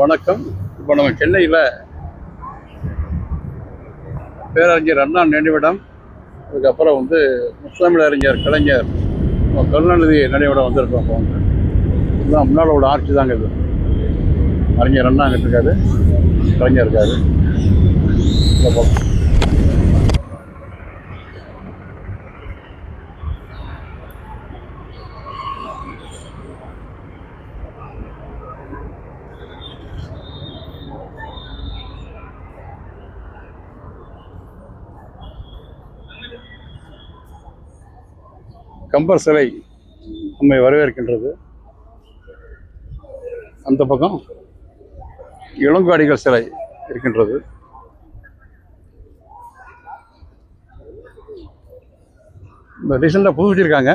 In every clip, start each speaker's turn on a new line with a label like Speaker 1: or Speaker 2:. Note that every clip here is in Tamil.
Speaker 1: வணக்கம். இப்போ நம்ம சென்னையில் பேரறிஞர் அண்ணா நினைவிடம் அதுக்கப்புறம் வந்து முஸ்லாமிய அறிஞர் கலைஞர் நம்ம கருணாநிதி நினைவிடம் வந்திருக்கோம் இப்போ. வந்து இதுதான் முன்னால் உள்ள ஆட்சி தாங்க இது. அறிஞர் அண்ணா அங்கிட்டு இருக்காரு கலைஞர் இருக்காரு. இந்த பக்கம். கம்பர் சிலை நம்மை வரவேற்கின்றது. அந்த பக்கம் இளங்காடிகள் சிலை இருக்கின்றது. இந்த ரீசெண்டாக புதுப்பிச்சிருக்காங்க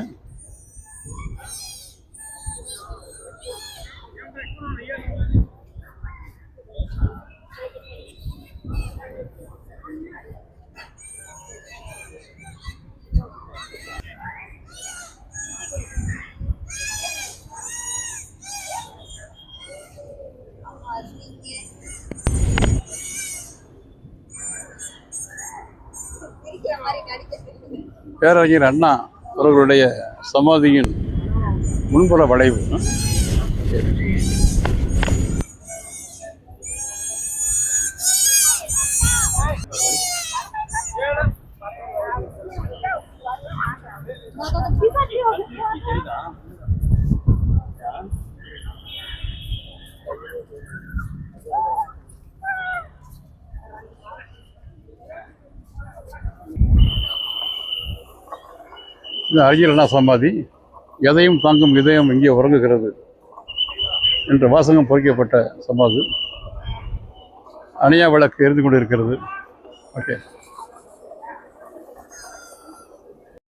Speaker 1: பேரறிஞர் அண்ணா அவர்களுடைய சமாதியின் முன்புற வளைவு இந்த அறிஞர் சமாதி? எதையும் தாங்கும் இதயம் இங்கே உறங்குகிறது என்ற வாசகம் பொறிக்கப்பட்ட சமாதி. அணையா விளக்கு எரிந்து கொண்டிருக்கிறது. ஓகே